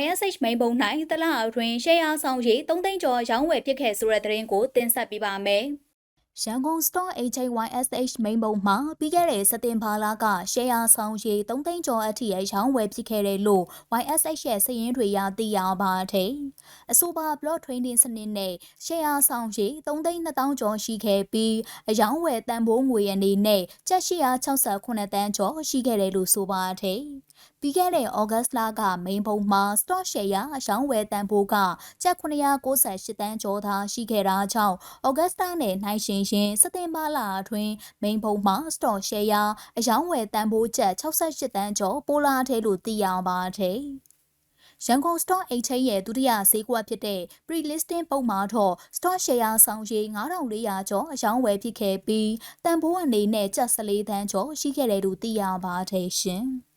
YSH မိန်ပုံ၌တလအတွင်းရှယ်ယာဆောင်ရည်3သိန်းကျော်ရောင်းဝယ်ဖြစ်ခဲ့ဆိုတဲ့သတင်းကိုတင်ဆက်ပေးပါမယ်။ရန်ကုန် Store HYSH မိန်ပုံမှာပြီးခဲ့တဲ့စက်တင်ဘာလကရှယ်ယာဆောင်ရည်3သိန်းကျော်အထိရောင်းဝယ်ဖြစ်ခဲ့တယ်လို့ YSH ရဲ့စာရင်းတွေရသိရပါတယ်။အဆိုပါ block trading စနစ်နဲ့ရှယ်ယာဆောင်ရည်3သိန်း2000ကျော်ရှိခဲ့ပြီးအယောင်းဝယ်တန်ဖိုးငွေအနေနဲ့ကျပ်868တန်းကျော်ရှိခဲ့တယ်လို့ဆိုပါတယ်။ ပြီးခဲ့တဲ့ဩဂတ်လကမိန်ဘုံမှာ stock share ရအရောင်းဝယ်တန်ဖိုးကကျပ်998တန်းကျော်သာရှိခဲ့တာကြောင့်ဩဂတ်လနဲ့နိုင်ရှင်ရှင်စက်တင်ဘာလအတွင်းမိန်ဘုံမှာ stock share ရအရောင်းဝယ်တန်ဖိုးကျပ်68တန်းကျော်ပိုလာထဲလို့သိရပါတယ်။ရန်ကုန် Store Exchange ရဲ့ဒုတိယဈေးကွက်ဖြစ်တဲ့ Pre-listing ပုံမှာတော့ Store Share ဆောင်ရည်9400ကျော်အယောင်းဝယ်ဖြစ်ခဲ့ပြီးတန်ဖိုးအနေနဲ့ကျပ်14သန်းကျော်ရှိခဲ့တယ်လို့သိရပါတယ်ရှင်။